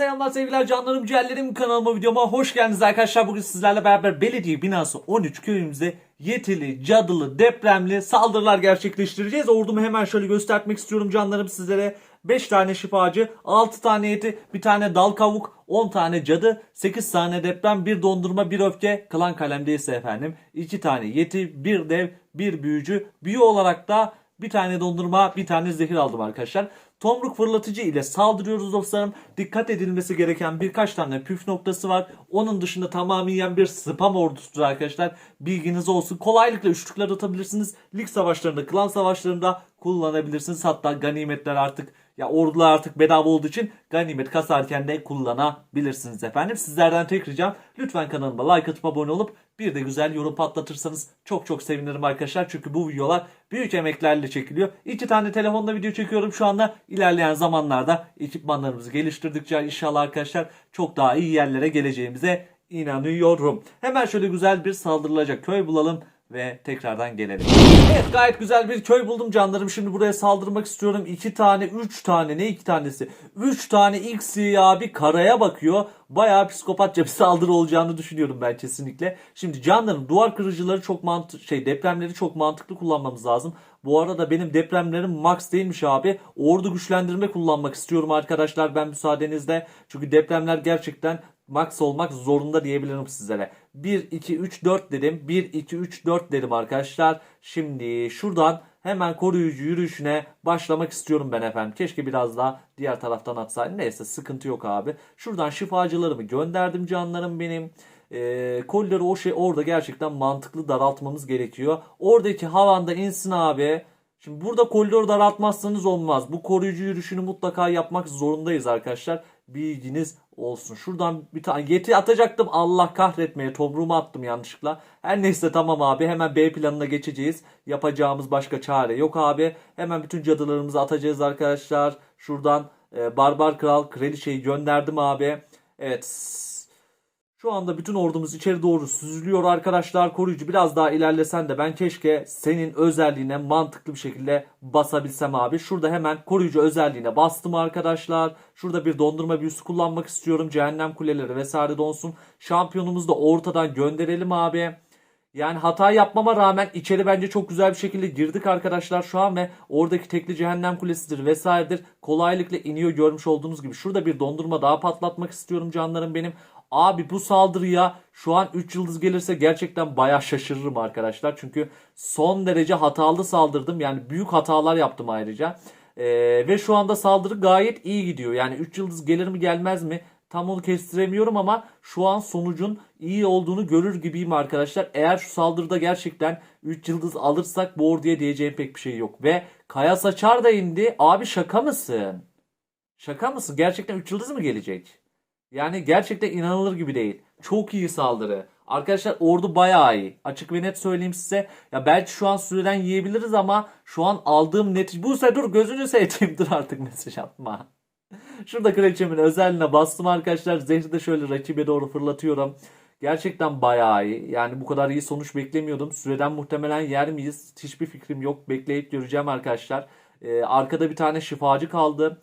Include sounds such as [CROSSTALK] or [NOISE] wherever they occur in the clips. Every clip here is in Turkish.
selamlar sevgiler canlarım ciğerlerim kanalıma videoma hoş geldiniz arkadaşlar. Bugün sizlerle beraber belediye binası 13 köyümüzde yetili, cadılı, depremli saldırılar gerçekleştireceğiz. Ordumu hemen şöyle göstermek istiyorum canlarım sizlere. 5 tane şifacı, 6 tane yeti, bir tane dal kavuk, 10 tane cadı, 8 tane deprem, bir dondurma, bir öfke, klan kalemdeyse efendim. 2 tane yeti, bir dev, bir büyücü. Büyü olarak da bir tane dondurma, bir tane zehir aldım arkadaşlar. Tomruk fırlatıcı ile saldırıyoruz dostlarım. Dikkat edilmesi gereken birkaç tane püf noktası var. Onun dışında tamamen bir spam ordusudur arkadaşlar. Bilginiz olsun. Kolaylıkla üçlükler atabilirsiniz. Lig savaşlarında, klan savaşlarında kullanabilirsiniz. Hatta ganimetler artık ya ordular artık bedava olduğu için ganimet kasarken de kullanabilirsiniz efendim. Sizlerden tek ricam lütfen kanalıma like atıp abone olup bir de güzel yorum patlatırsanız çok çok sevinirim arkadaşlar. Çünkü bu videolar büyük emeklerle çekiliyor. İki tane telefonla video çekiyorum şu anda. İlerleyen zamanlarda ekipmanlarımızı geliştirdikçe inşallah arkadaşlar çok daha iyi yerlere geleceğimize inanıyorum. Hemen şöyle güzel bir saldırılacak köy bulalım ve tekrardan gelelim. Evet gayet güzel bir köy buldum canlarım. Şimdi buraya saldırmak istiyorum. İki tane, üç tane ne iki tanesi? Üç tane X abi karaya bakıyor. Bayağı psikopatça bir [LAUGHS] saldırı olacağını düşünüyorum ben kesinlikle. Şimdi canlarım duvar kırıcıları çok mantıklı şey depremleri çok mantıklı kullanmamız lazım. Bu arada benim depremlerim max değilmiş abi. Ordu güçlendirme kullanmak istiyorum arkadaşlar ben müsaadenizle. Çünkü depremler gerçekten max olmak zorunda diyebilirim sizlere. 1, 2, 3, 4 dedim. 1, 2, 3, 4 dedim arkadaşlar. Şimdi şuradan hemen koruyucu yürüyüşüne başlamak istiyorum ben efendim. Keşke biraz daha diğer taraftan atsaydım. Neyse sıkıntı yok abi. Şuradan şifacılarımı gönderdim canlarım benim. E, kolileri o şey orada gerçekten mantıklı daraltmamız gerekiyor. Oradaki havanda insin abi. Şimdi burada koridoru daraltmazsanız olmaz. Bu koruyucu yürüyüşünü mutlaka yapmak zorundayız arkadaşlar. Bilginiz olsun. Şuradan bir tane yeti atacaktım. Allah kahretmeye tomruğumu attım yanlışlıkla. Her neyse tamam abi hemen B planına geçeceğiz. Yapacağımız başka çare yok abi. Hemen bütün cadılarımızı atacağız arkadaşlar. Şuradan e, Barbar Kral Kraliçeyi gönderdim abi. Evet şu anda bütün ordumuz içeri doğru süzülüyor arkadaşlar. Koruyucu biraz daha ilerlesen de ben keşke senin özelliğine mantıklı bir şekilde basabilsem abi. Şurada hemen koruyucu özelliğine bastım arkadaşlar. Şurada bir dondurma büyüsü kullanmak istiyorum. Cehennem kuleleri vesaire donsun. Şampiyonumuzu da ortadan gönderelim abi. Yani hata yapmama rağmen içeri bence çok güzel bir şekilde girdik arkadaşlar şu an ve oradaki tekli cehennem kulesidir vesairedir. Kolaylıkla iniyor görmüş olduğunuz gibi. Şurada bir dondurma daha patlatmak istiyorum canlarım benim. Abi bu saldırıya şu an 3 yıldız gelirse gerçekten baya şaşırırım arkadaşlar. Çünkü son derece hatalı saldırdım. Yani büyük hatalar yaptım ayrıca. Ee, ve şu anda saldırı gayet iyi gidiyor. Yani 3 yıldız gelir mi gelmez mi? Tam onu kestiremiyorum ama şu an sonucun iyi olduğunu görür gibiyim arkadaşlar. Eğer şu saldırıda gerçekten 3 yıldız alırsak bu orduya diyeceğim pek bir şey yok. Ve Kaya Saçar da indi. Abi şaka mısın? Şaka mısın? Gerçekten 3 yıldız mı gelecek? Yani gerçekten inanılır gibi değil. Çok iyi saldırı. Arkadaşlar ordu bayağı iyi. Açık ve net söyleyeyim size. Ya belki şu an süreden yiyebiliriz ama şu an aldığım netice... Bu sefer dur gözünü seveyim [LAUGHS] dur artık mesaj atma. Şurada kraliçemin özelliğine bastım arkadaşlar. Zehri de şöyle rakibe doğru fırlatıyorum. Gerçekten bayağı iyi. Yani bu kadar iyi sonuç beklemiyordum. Süreden muhtemelen yer miyiz? Hiçbir fikrim yok. Bekleyip göreceğim arkadaşlar. Ee, arkada bir tane şifacı kaldı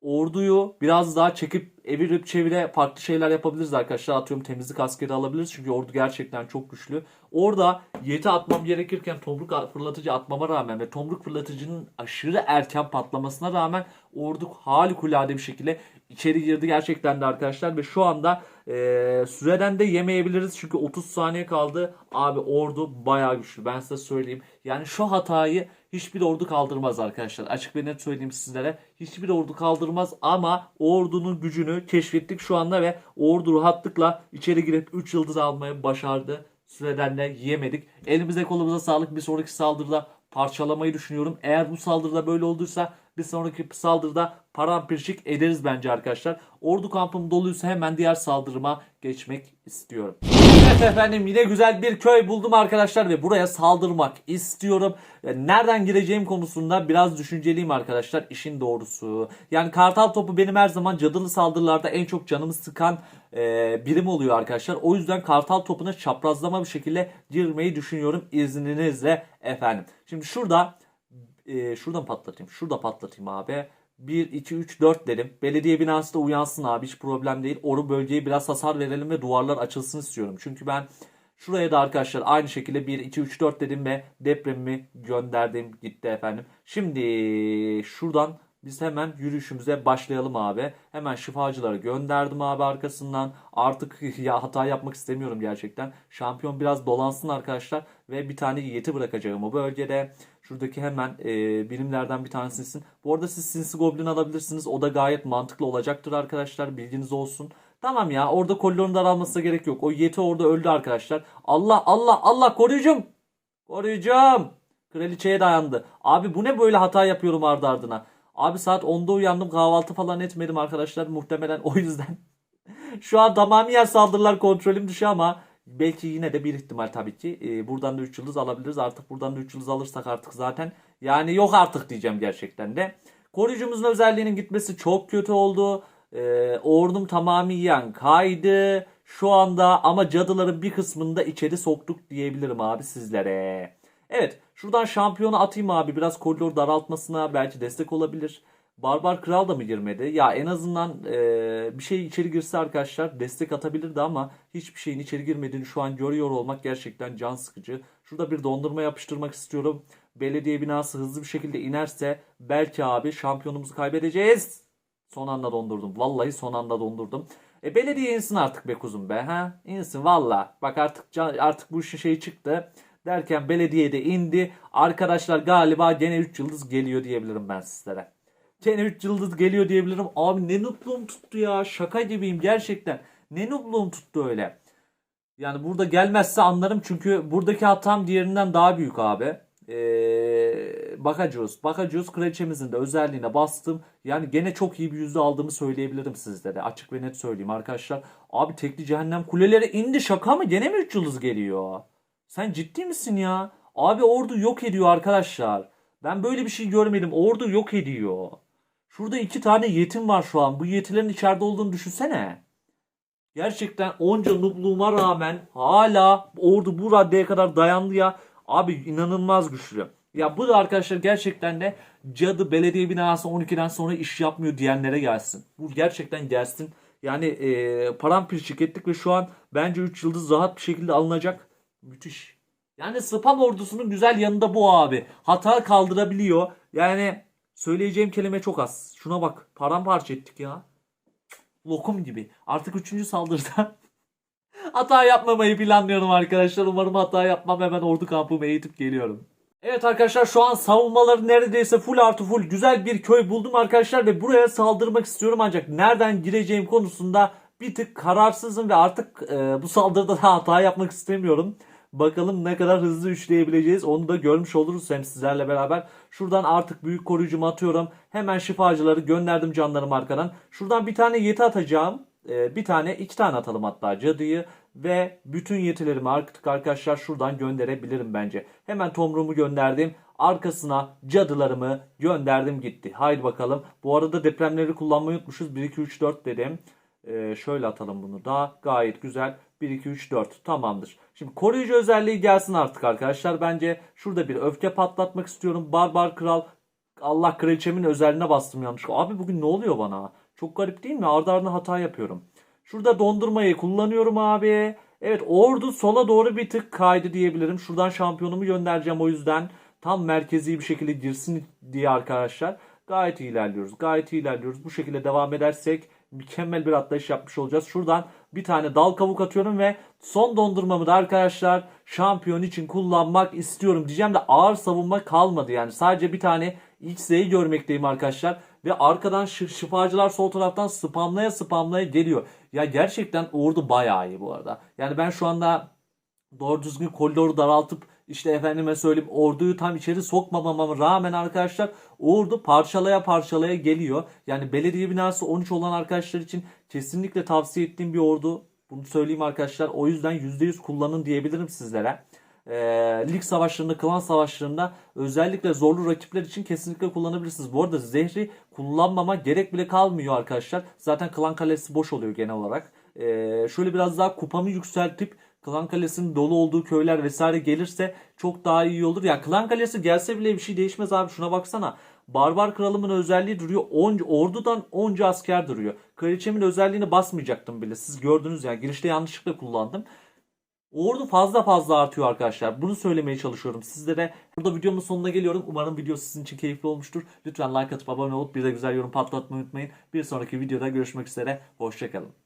orduyu biraz daha çekip evirip çevire farklı şeyler yapabiliriz arkadaşlar. Atıyorum temizlik askeri alabiliriz. Çünkü ordu gerçekten çok güçlü. Orada yeti atmam gerekirken tomruk fırlatıcı atmama rağmen ve tomruk fırlatıcının aşırı erken patlamasına rağmen ordu harikulade bir şekilde içeri girdi gerçekten de arkadaşlar. Ve şu anda e, süreden de yemeyebiliriz. Çünkü 30 saniye kaldı. Abi ordu bayağı güçlü. Ben size söyleyeyim. Yani şu hatayı hiçbir ordu kaldırmaz arkadaşlar. Açık ve net söyleyeyim sizlere. Hiçbir ordu kaldırmaz ama ordunun gücünü keşfettik şu anda ve ordu rahatlıkla içeri girip 3 yıldız almayı başardı. Süreden de yiyemedik. Elimize kolumuza sağlık. Bir sonraki saldırıda parçalamayı düşünüyorum. Eğer bu saldırıda böyle olduysa bir sonraki saldırıda paramparçık ederiz bence arkadaşlar. Ordu kampım doluysa hemen diğer saldırıma geçmek istiyorum. Evet efendim yine güzel bir köy buldum arkadaşlar ve buraya saldırmak istiyorum. Nereden gireceğim konusunda biraz düşünceliyim arkadaşlar işin doğrusu. Yani kartal topu benim her zaman cadılı saldırılarda en çok canımı sıkan e, birim oluyor arkadaşlar. O yüzden kartal topuna çaprazlama bir şekilde girmeyi düşünüyorum izninizle efendim. Şimdi şurada e, şuradan patlatayım. Şurada patlatayım abi. 1, 2, 3, 4 dedim. Belediye binası da uyansın abi hiç problem değil. Oru bölgeye biraz hasar verelim ve duvarlar açılsın istiyorum. Çünkü ben şuraya da arkadaşlar aynı şekilde 1, 2, 3, 4 dedim ve depremimi gönderdim gitti efendim. Şimdi şuradan biz hemen yürüyüşümüze başlayalım abi. Hemen şifacıları gönderdim abi arkasından. Artık [LAUGHS] ya hata yapmak istemiyorum gerçekten. Şampiyon biraz dolansın arkadaşlar. Ve bir tane yeti bırakacağım o bölgede. Şuradaki hemen e, birimlerden bir tanesisin. Bu arada siz Sinsi Goblin alabilirsiniz. O da gayet mantıklı olacaktır arkadaşlar. Bilginiz olsun. Tamam ya orada koridorun daralmasına gerek yok. O yeti orada öldü arkadaşlar. Allah Allah Allah koruyucum. Koruyucum. Kraliçeye dayandı. Abi bu ne böyle hata yapıyorum ardı ardına. Abi saat 10'da uyandım kahvaltı falan etmedim arkadaşlar. Muhtemelen o yüzden. [LAUGHS] Şu an tamamen saldırılar kontrolüm dışı ama belki yine de bir ihtimal tabii ki. Ee, buradan da 3 yıldız alabiliriz. Artık buradan da 3 yıldız alırsak artık zaten. Yani yok artık diyeceğim gerçekten de. Koruyucumuzun özelliğinin gitmesi çok kötü oldu. Ee, ordum tamamen kaydı. Şu anda ama cadıların bir kısmını da içeri soktuk diyebilirim abi sizlere. Evet şuradan şampiyonu atayım abi biraz koridor daraltmasına belki destek olabilir. Barbar Kral da mı girmedi? Ya en azından e, bir şey içeri girse arkadaşlar destek atabilirdi ama hiçbir şeyin içeri girmediğini şu an görüyor olmak gerçekten can sıkıcı. Şurada bir dondurma yapıştırmak istiyorum. Belediye binası hızlı bir şekilde inerse belki abi şampiyonumuzu kaybedeceğiz. Son anda dondurdum. Vallahi son anda dondurdum. E belediye insin artık be kuzum be ha. İnsin valla. Bak artık artık bu işin şeyi çıktı. Derken belediye de indi. Arkadaşlar galiba gene 3 yıldız geliyor diyebilirim ben sizlere. Gene 3 yıldız geliyor diyebilirim. Abi ne nutluğum tuttu ya. Şaka gibiyim gerçekten. Ne nutluğum tuttu öyle. Yani burada gelmezse anlarım çünkü buradaki hatam diğerinden daha büyük abi. Ee, bakacağız. Bakacağız kraliçemizin de özelliğine bastım. Yani gene çok iyi bir yüzde aldığımı söyleyebilirim sizlere. Açık ve net söyleyeyim arkadaşlar. Abi tekli cehennem kuleleri indi şaka mı? Gene mi 3 yıldız geliyor? Sen ciddi misin ya? Abi ordu yok ediyor arkadaşlar. Ben böyle bir şey görmedim. Ordu yok ediyor. Şurada iki tane yetim var şu an. Bu yetilerin içeride olduğunu düşünsene. Gerçekten onca nubluğuma rağmen hala ordu bu raddeye kadar dayandı ya. Abi inanılmaz güçlü. Ya bu da arkadaşlar gerçekten de cadı belediye binası 12'den sonra iş yapmıyor diyenlere gelsin. Bu gerçekten gelsin. Yani e, paramparçık ettik ve şu an bence 3 yıldız rahat bir şekilde alınacak. Müthiş. Yani spam ordusunun güzel yanında bu abi. Hata kaldırabiliyor. Yani söyleyeceğim kelime çok az. Şuna bak paramparça ettik ya. Lokum gibi. Artık 3. saldırıda [LAUGHS] hata yapmamayı planlıyorum arkadaşlar. Umarım hata yapmam. Hemen ordu kampımı eğitip geliyorum. Evet arkadaşlar şu an savunmaları neredeyse full artı full güzel bir köy buldum arkadaşlar ve buraya saldırmak istiyorum ancak nereden gireceğim konusunda bir tık kararsızım ve artık e, bu saldırıda da hata yapmak istemiyorum. Bakalım ne kadar hızlı üçleyebileceğiz onu da görmüş oluruz hem sizlerle beraber. Şuradan artık büyük koruyucumu atıyorum. Hemen şifacıları gönderdim canlarım arkadan. Şuradan bir tane yeti atacağım. Ee, bir tane iki tane atalım hatta cadıyı ve bütün yetilerimi artık arkadaşlar şuradan gönderebilirim bence. Hemen tomruğumu gönderdim. Arkasına cadılarımı gönderdim gitti. Haydi bakalım. Bu arada depremleri kullanmayı unutmuşuz. 1 2 3 4 dedim. Ee, şöyle atalım bunu da. Gayet güzel. 1 2 3 4 tamamdır. Şimdi koruyucu özelliği gelsin artık arkadaşlar. Bence şurada bir öfke patlatmak istiyorum. Barbar kral Allah kraliçemin özelliğine bastım yanlış. Abi bugün ne oluyor bana? Çok garip değil mi? Ardı ardına hata yapıyorum. Şurada dondurmayı kullanıyorum abi. Evet ordu sola doğru bir tık kaydı diyebilirim. Şuradan şampiyonumu göndereceğim o yüzden. Tam merkezi bir şekilde girsin diye arkadaşlar. Gayet iyi ilerliyoruz. Gayet iyi ilerliyoruz. Bu şekilde devam edersek mükemmel bir atlayış yapmış olacağız. Şuradan bir tane dal kavuk atıyorum ve son dondurmamı da arkadaşlar şampiyon için kullanmak istiyorum. Diyeceğim de ağır savunma kalmadı yani. Sadece bir tane XZ'yi görmekteyim arkadaşlar. Ve arkadan şi- şifacılar sol taraftan spamlaya spamlaya geliyor. Ya gerçekten ordu bayağı iyi bu arada. Yani ben şu anda doğru düzgün koridoru daraltıp işte efendime söyleyeyim orduyu tam içeri sokmamama rağmen arkadaşlar ordu parçalaya parçalaya geliyor. Yani belediye binası 13 olan arkadaşlar için kesinlikle tavsiye ettiğim bir ordu. Bunu söyleyeyim arkadaşlar. O yüzden %100 kullanın diyebilirim sizlere. Ee, lig savaşlarında, klan savaşlarında özellikle zorlu rakipler için kesinlikle kullanabilirsiniz. Bu arada zehri kullanmama gerek bile kalmıyor arkadaşlar. Zaten klan kalesi boş oluyor genel olarak. Ee, şöyle biraz daha kupamı yükseltip Klan Kalesi'nin dolu olduğu köyler vesaire gelirse çok daha iyi olur. Ya Klan Kalesi gelse bile bir şey değişmez abi. Şuna baksana. Barbar kralımın özelliği duruyor. 10 ordudan 10 asker duruyor. Kraliçemin özelliğini basmayacaktım bile. Siz gördünüz yani girişte yanlışlıkla kullandım. Ordu fazla fazla artıyor arkadaşlar. Bunu söylemeye çalışıyorum sizlere. Burada videomun sonuna geliyorum. Umarım video sizin için keyifli olmuştur. Lütfen like atıp abone olup bir de güzel yorum patlatmayı unutmayın. Bir sonraki videoda görüşmek üzere. Hoşçakalın.